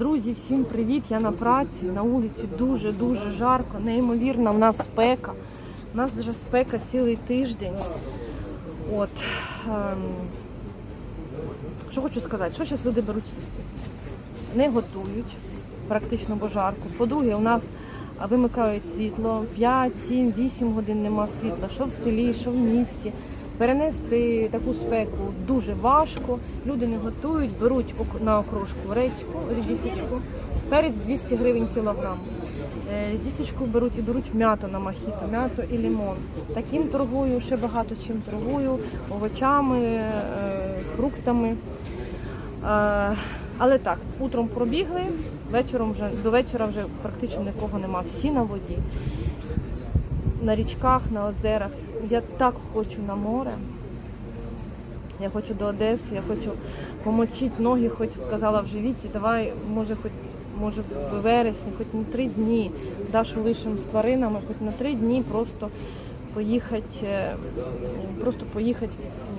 Друзі, всім привіт! Я на праці. На вулиці дуже-дуже жарко, неймовірно, в нас спека. У нас вже спека цілий тиждень. От. ем, Що хочу сказати, що зараз люди беруть їсти? Не готують, практично бо жарко. По-друге, у нас вимикають світло 5, 7, 8 годин нема світла, що в селі, що в місті. Перенести таку спеку дуже важко. Люди не готують, беруть на окрошку редьку, редісочку, перець 200 гривень кілограм. Е, беруть і беруть м'яту на мохіто, м'яту і лимон. Таким торгую, ще багато чим торгую, овочами, е, фруктами. Е, Але так, утром пробігли, вечором вже до вечора вже практично нікого нема. Всі на воді, на річках, на озерах. Я так хочу на море. Я хочу до Одеси, я хочу помочити ноги, хоч казала в живіті, давай, може, хоч може в вересні, хоч на три дні, Дашу лишимо з тваринами, хоч на три дні просто поїхати, е, просто поїхати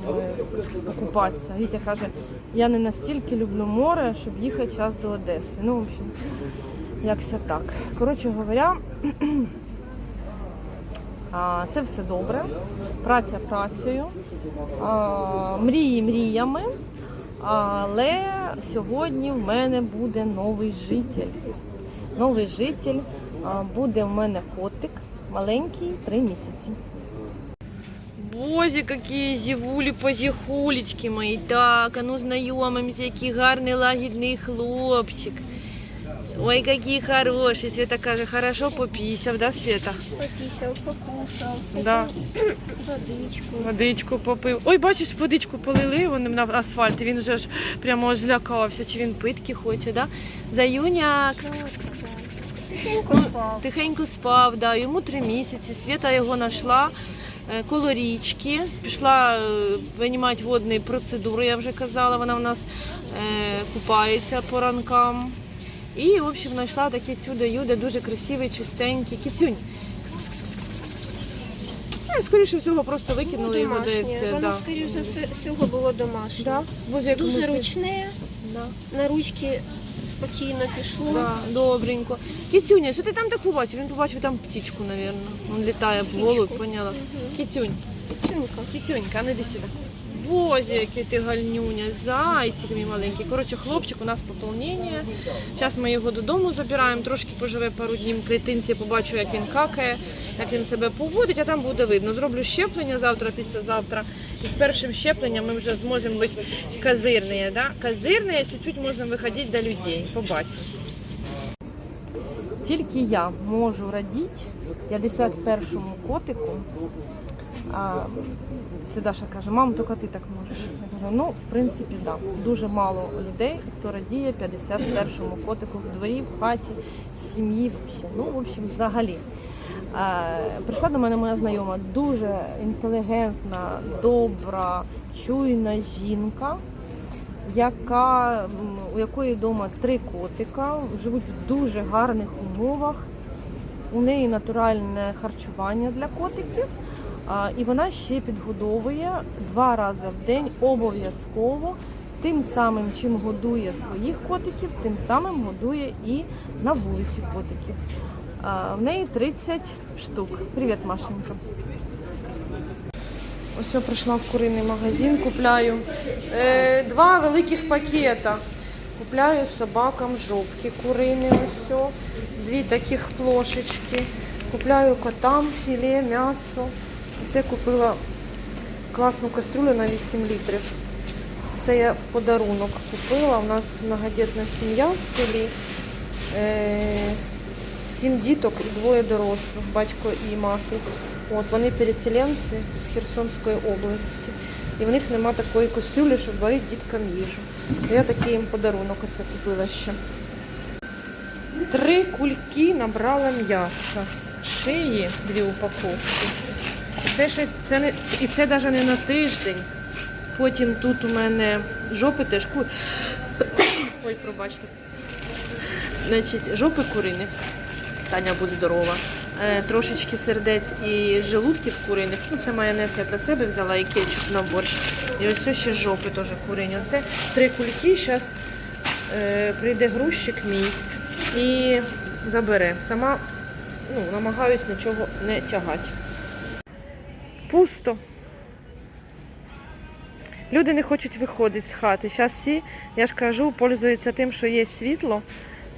е, покупатися. Вітя каже, я не настільки люблю море, щоб їхати зараз до Одеси. Ну, в общем, якся так. Коротше говоря, Це все добре. Праця працею, мрії мріями. Але сьогодні в мене буде новий житель. Новий житель буде в мене котик маленький, три місяці. Боже, які зівулі позіхулечки мої. Так, а ну знайомимося, який гарний лагідний хлопчик. Ой, какие хорошие. Света каже, хорошо попісяв, да, Света? Пописал, покушал. Да. Водичку. Водичку попив. Ой, бачиш, водичку полили вони на асфальт, і він вже ж прямо злякався, чи він питки хоче, да? Заюня кс-кс-кс-кс-кс-кс-кс. Тихенько спав. тихенько спав, да, йому три місяці. Свята його знайшла е, коло річки, пішла е, винімати водні процедури, я вже казала, вона в нас е, купається по ранкам. І, в общем, знайшла таке чудо-юдо, дуже красивий, чистенький. Кіцюнь. Ну, скоріше всього, просто викинули його десь. домашнє. е, Воно, Да. скоріше за всього, було домашнє. Да. Боже, як Дуже ми всі- ручне, Да. на ручки спокійно пішло. Да, добренько. Кіцюня, що ти там так побачив? Він побачив там птічку, мабуть. Він літає в Птичку. поняла. Мгм. Кіцюнь. Цюнька. Кіцюнька, а ну йди сюди. Боже, який ти гальнюня, зайчик мій маленький. Коротше, хлопчик, у нас поповнення. Зараз ми його додому забираємо, трошки поживе пару днів в клітинці, побачу, як він какає, як він себе поводить, а там буде видно. Зроблю щеплення завтра, післязавтра. І з першим щепленням ми вже зможемо бути козирні. Да? Козирні, чуть-чуть можемо виходити до людей. Побачимо. Тільки я можу радіти 51-му котику. А, це Даша каже, мам, тільки ти так можеш. Я кажу, ну, в принципі, так. Да. Дуже мало людей, хто радіє 51-му котику в дворі, в хаті, в сім'ї, взагалі. Ну, в общем, взагалі. Прийшла до мене моя знайома, дуже інтелігентна, добра, чуйна жінка, яка, у якої вдома три котика, живуть в дуже гарних умовах. У неї натуральне харчування для котиків. І вона ще підгодовує два рази в день обов'язково. Тим самим, чим годує своїх котиків, тим самим годує і на вулиці котиків. В неї 30 штук. Привіт, Машенька. Ось я прийшла в куриний магазин, купляю е, два великих пакета. Купляю собакам жопки курині, ось, дві таких плошечки. Купляю котам філе, м'ясо. Це купила класну кастрюлю на 8 літрів. Це я в подарунок купила. У нас многодітна сім'я в селі. Е, Сім діток і двоє дорослих, батько і мати. От вони переселенці з Херсонської області. І в них нема такої кастрюлі, щоб варити діткам їжу. Я такий їм подарунок ось купила ще. Три кульки набрала м'яса. Шиї дві упаковки. Це ще це не і це навіть не на тиждень. Потім тут у мене жопи теж ку... Ой, пробачте. Значить, жопи курині. Таня будь здорова. Е, трошечки сердець і желудків куриних. Ну, це майонез я для себе взяла і кетчуп на борщ. І ось ось ще жопи теж курині. Це три кульки. Зараз е, прийде грузчик мій і забере. Сама ну, намагаюсь нічого не тягати. Пусто. Люди не хочуть виходити з хати. Зараз всі, я ж кажу, пользуються тим, що є світло.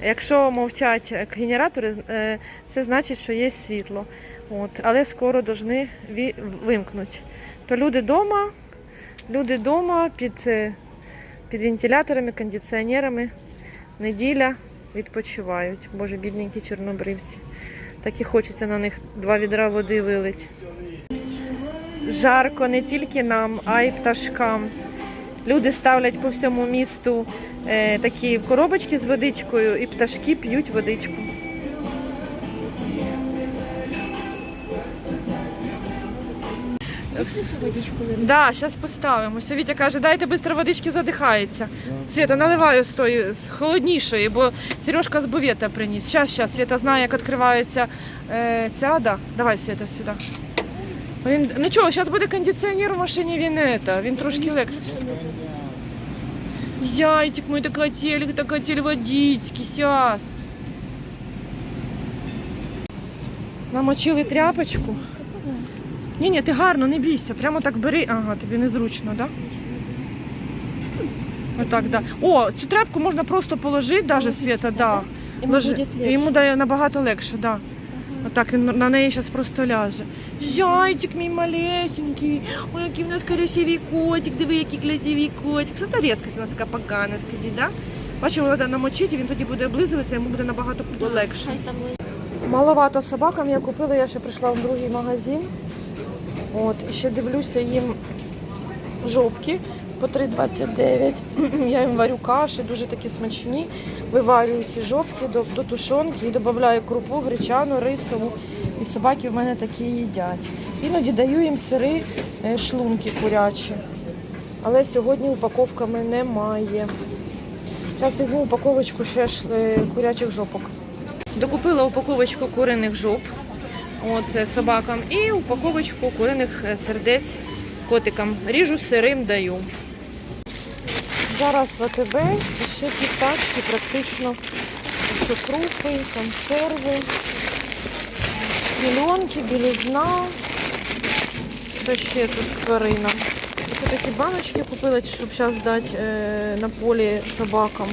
Якщо мовчать генератори, е, це значить, що є світло. От. Але скоро повинні вимкнути. То люди вдома, люди вдома під, е, під вентиляторами, кондиціонерами. Неділя відпочивають. Боже, бідненькі чорнобривці. Так і хочеться на них два відра води вилить. Жарко не тільки нам, а й пташкам. Люди ставлять по всьому місту е, такі коробочки з водичкою, і пташки п'ють водичку. Да, зараз поставимо. Вітя каже, дайте швидко водички задихається. Свята, наливаю з тої з холоднішої, бо Сережка з бувета приніс. Щас, щас, Свята знає, як відкривається е, ця. Да. Давай, Свята, сюди. Він, нічого, зараз буде кондиціонер в машині, він, это, він трошки легше. Зайчик мой, так хотели, так хотели водички, сейчас. Намочили тряпочку. Ні, ні, ти гарно, не бійся. Прямо так бери. Ага, тобі незручно, так? Да? Отак, да. О, цю тряпку можна просто положити, навіть Света, да. Йому Ложи- буде легше. Йому набагато легше, да. Отак він на неї зараз просто ляже. Зайчик мій малесенький. Ой, який в нас красивий котик, диви, який красивий котик. Що та різкость у нас така погана, скажіть, да? Бачимо, треба намочити, він тоді буде облизуватися, йому буде набагато легше. Маловато собакам я купила, я ще прийшла в другий магазин. От, і ще дивлюся їм жовки по 3,29. Я їм варю каші, дуже такі смачні. Виварюю ці жовтки до, до тушонки і додаю крупу, гречану, рисову. І собаки в мене такі їдять. Іноді даю їм сири е, шлунки курячі. Але сьогодні упаковками немає. Зараз візьму упаковочку ще е, курячих жопок. Докупила упаковочку куриних жоп от, е, собакам і упаковочку куриних сердець котикам. Ріжу сирим даю. Зараз в АТБ ще ці тачки практично все крупи, консерви, пільонки, білизна. Що ще тут тварина? Ось такі баночки купила, щоб зараз дати е, на полі собакам.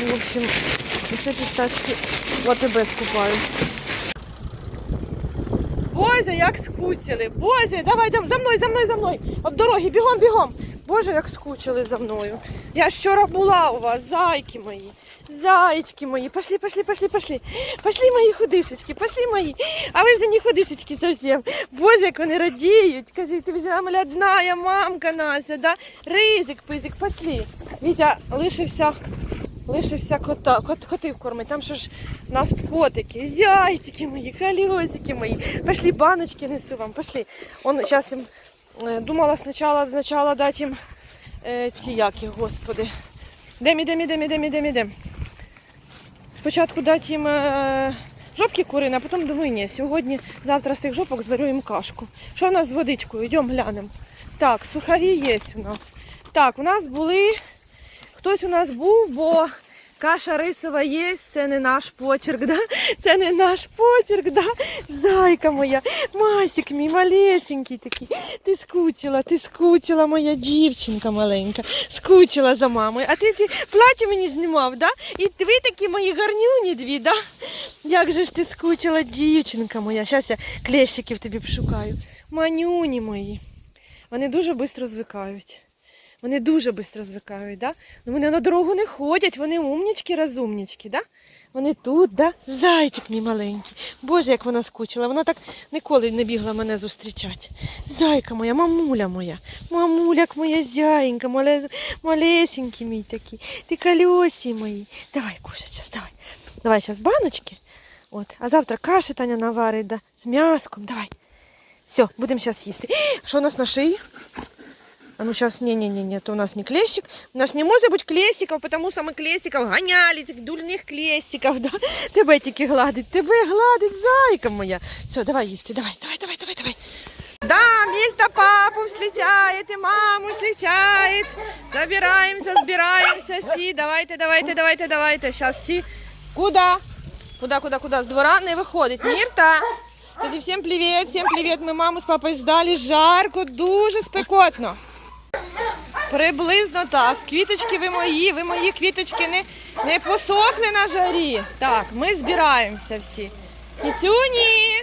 Ну, в общем, ще ці тачки в АТБ скупаю. Боже, як скучили. Боже, давай за мною, за мною, за мною. От дороги, бігом, бігом. Боже, як скучили за мною. Я вчора була у вас, зайки мої. Зайчики мої, пошли, пошли, пошли, пошли. Пошли мої худишечки, пошли мої. А ви вже не худишечки зовсім. Боже, як вони радіють. Кажуть, ти вже молодная мамка Нася, да? Ризик, пизик, пошли. Вітя лишився, лишився кота, кот, котів кормить. Там що ж у нас котики, зайчики мої, колесики мої. Пошли, баночки несу вам, пошли. Он зараз їм думала спочатку, спочатку дати їм е, ці які, господи. Дем, ідем, ідем, ідем, ідем, ідем. Спочатку дати їм е, жопки курині, а потім думаю, ні, сьогодні, завтра з тих жопок зварю їм кашку. Що у нас з водичкою? Йдемо глянемо. Так, сухарі є у нас. Так, у нас були. Хтось у нас був, бо каша рисова є, це не наш почерк, да? Це не наш почерк, да? Зайка моя, Масік мій малесенький такий. Ти скучила, ти скучила, моя дівчинка маленька. Скучила за мамою. А ти, ти плаття мені знімав, да? І ви такі мої гарнюні дві, да? Як же ж ти скучила, дівчинка моя. Зараз я клещиків тобі пошукаю. Манюні мої. Вони дуже швидко звикають. Вони дуже швидко звикають, да? Ну вони на дорогу не ходять, вони умнічки, розумнічки, да? Вони тут, да? Зайчик мій маленький. Боже, як вона скучила. Вона так ніколи не бігла мене зустрічати. Зайка моя, мамуля моя, мамуляк моя зяєнька, мале, малесенький мій такий. Ти колесі мої. Давай, кушай, зараз, давай. Давай зараз баночки. От. А завтра каші Таня наварить, да? з м'яском. Давай. Все, будемо зараз їсти. Що у нас на шиї? А ну сейчас, не-не-не, это у нас не клещик. У нас не може бути клещиков, потому що ми клещиков ганяли, цих дурних клещиков, да? Тебе тільки гладить, тебе гладить, зайка моя. Все, давай їсти, давай, давай, давай, давай, давай. Да, Мільта папу встречает, и маму встречает. Забираемся, збираємося, всі. Давайте, давайте, давайте, давайте. Сейчас всі. Куда? Куда, куда, куда? З двора не виходить. Мірта! Скажи всім привіт, всім привіт. Ми маму з папою ждали. Жарко, дуже спекотно. Приблизно так. Квіточки ви мої, ви мої квіточки не, не посохли на жарі. Так, ми збираємося всі. Кітюні!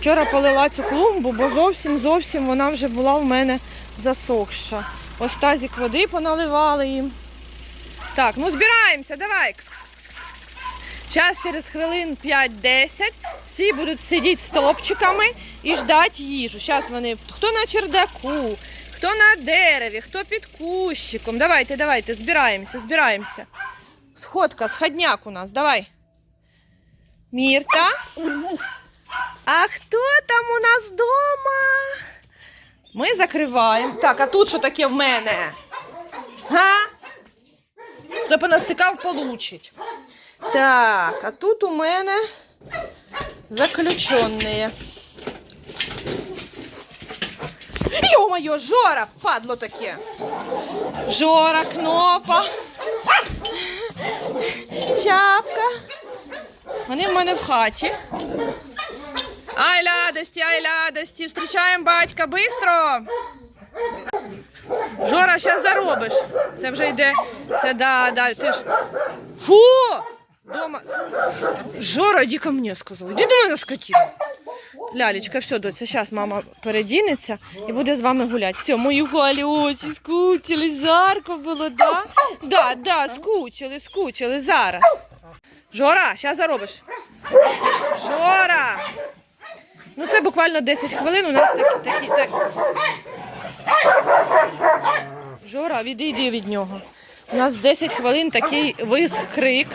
Вчора полила цю клумбу, бо зовсім зовсім вона вже була в мене засохша. Ось тазик води поналивали їм. Так, ну збираємося, давай. Зараз через хвилин 5-10 всі будуть сидіти стовпчиками і ждати їжу. Зараз вони хто на чердаку, хто на дереві, хто під кущиком. Давайте, давайте, збираємося, збираємося. Сходка, сходняк у нас, давай. Мірта. А хто там у нас вдома? Ми закриваємо. Так, а тут що таке в мене? Га? Хто понасикав, получить. Так, а тут у мене заключенные. Ё-моё, Жора, падло таке. Жора, Кнопа. Чапка. Вони в мене в хаті. Ай, ладості, ай, ладості. Встрічаємо батька бистро. Жора, зараз заробиш. Це вже йде. Це да, да. Ти ж. Фу! Дома. Жора, іди ко мне, сказав. Іди до мене, скотина. Лялечка, все, доця, зараз мама передінеться і буде з вами гуляти. Все, мої галюсі, скучили, жарко було, да? Да, да, скучили, скучили, зараз. Жора, зараз заробиш. Жора! Ну це буквально 10 хвилин. У нас такі такі. Так... Жора, відійди від нього. У нас 10 хвилин такий виск крик.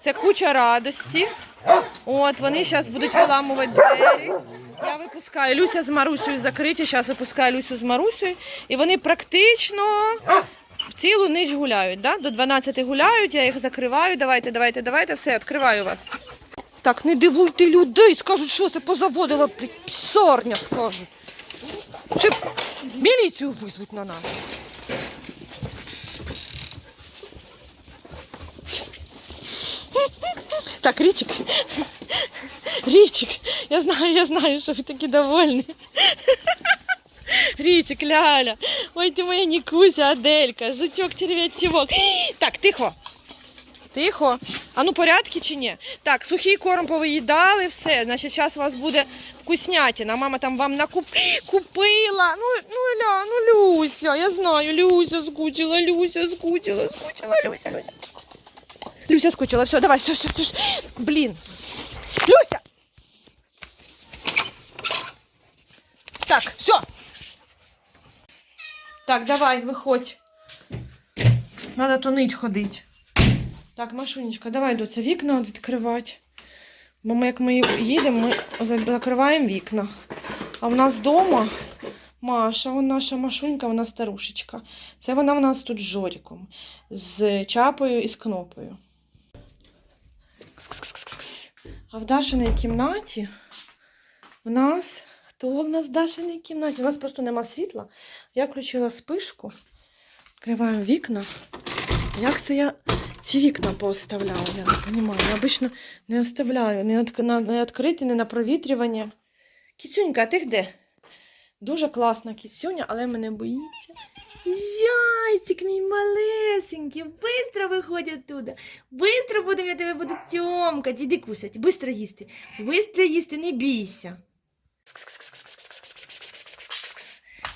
Це куча радості. От вони зараз будуть виламувати двері. Я випускаю Люся з Марусею закриті. Зараз випускаю Люсю з Марусею. І вони практично цілу ніч гуляють. Да? До 12 гуляють, я їх закриваю. Давайте, давайте, давайте. Все, відкриваю вас. Так, не дивуйте людей, скажуть, що це позаводила блядь, пісарня, скажуть. Ще міліцію визвуть на нас. Так, Річик. Річик, я знаю, я знаю, що ви такі довольні. Річик, Ляля. Ой, ти моя Нікуся, Аделька, жучок, черв'ячок. Так, тихо. Тихо. А ну порядки чи ні? Так, сухий корм повиїдали, все. Значить, зараз у вас буде вкуснятина. Мама там вам накуп... купила. Ну, ну, Ля, ну, Люся, я знаю, Люся скучила, Люся скучила, скучила, Люся, Люся. Люся скучила, все, давай, все, все, все. Блін. Люся! Так, все. Так, давай, виходь. Надо тонить ходить. Так, Машунечка, давай, доця, вікна відкривати. Бо ми, як ми їдемо, ми закриваємо вікна. А в нас вдома Маша, вона наша Машунька, вона старушечка. Це вона в нас тут з Жоріком, з Чапою і з Кнопою. Кс-кс-кс-кс-кс. А в Дашиній кімнаті в нас. Хто в нас в Дашиній кімнаті? У нас просто нема світла. Я включила спишку, відкриваю вікна. Як це я ці вікна пооставляла? Я не розумію. Я обично не оставляю. Не, відкриті, не на провітрювання. Кіцюнька, а ти де? Дуже класна кіцюня, але мене боїться. Зайчик мій малесенький, быстро виходь оттуда. Быстро будемо, я тебе буду тьомкати. Іди кусять, быстро їсти. Быстро їсти, не бійся.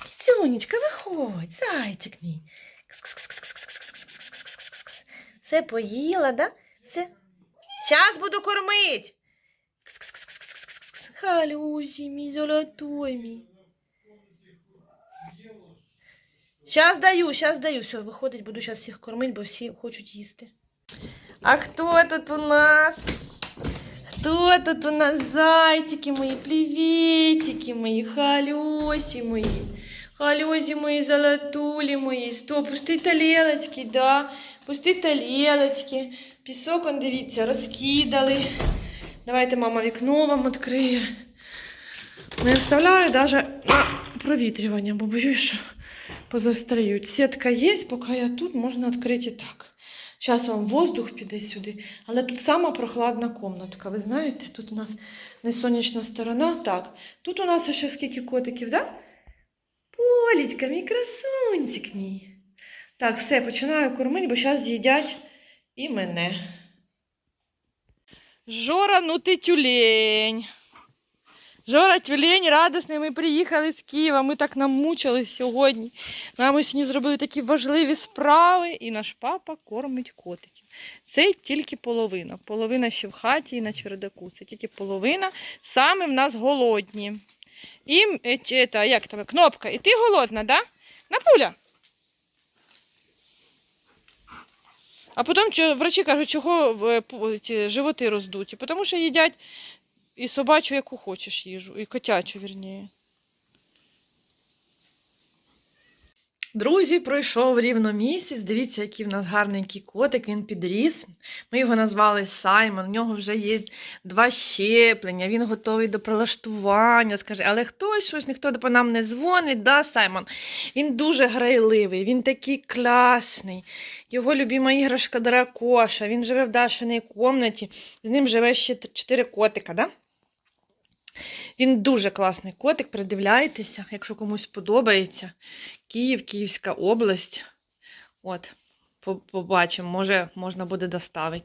Кіцюнечка, виходь, зайчик мій. Все поїла, да? Все. Щас буду кормить. Халюсі мій, золотой мій. Щас даю, щас даю. Все, виходить, буду зараз всіх кормити, бо всі хочуть їсти. А хто тут у нас? Хто тут у нас зайчики мої, привітики мої, халюсі мої. Халюсі мої, золотулі мої. Стоп, пусти тарілочки, да. Пусти тарілочки. Пісок, он, дивіться, розкидали. Давайте мама вікно вам відкриє. Не вставляю навіть на провітрювання, бо боюсь, що позастають. Сітка є, поки я тут, можна відкрити так. Зараз вам воздух піде сюди, але тут сама прохладна комнатка. Ви знаєте, тут у нас не сонячна сторона. Так, тут у нас ще скільки котиків, да? Полічка, мій красунчик мій. Так, все, починаю кормити, бо зараз з'їдять і мене. Жора, ну ти тюлень. Жора тюлень радісний, ми приїхали з Києва, ми так намучились сьогодні. Ми сьогодні зробили такі важливі справи, і наш папа кормить котиків. Це тільки половина. Половина ще в хаті і на чердаку. Це тільки половина. Саме в нас голодні. І е, як там, кнопка, і ти голодна, да? Напуля. А потім врачі кажуть, чого е, животи роздуті. Тому що їдять і собачу, яку хочеш їжу, і котячу, вірніше. Друзі, пройшов рівно місяць. Дивіться, який в нас гарненький котик, він підріс. Ми його назвали Саймон. У нього вже є два щеплення, він готовий до прилаштування. Скаже, але хтось щось, ніхто по нам не дзвонить, да, Саймон? Він дуже грайливий, він такий класний. Його любима іграшка дракоша. Він живе в Дашиній кімнаті. З ним живе ще чотири котика, да? Він дуже класний котик, придивляйтеся, якщо комусь подобається. Київ, Київська область. От, побачимо, може, можна буде доставити.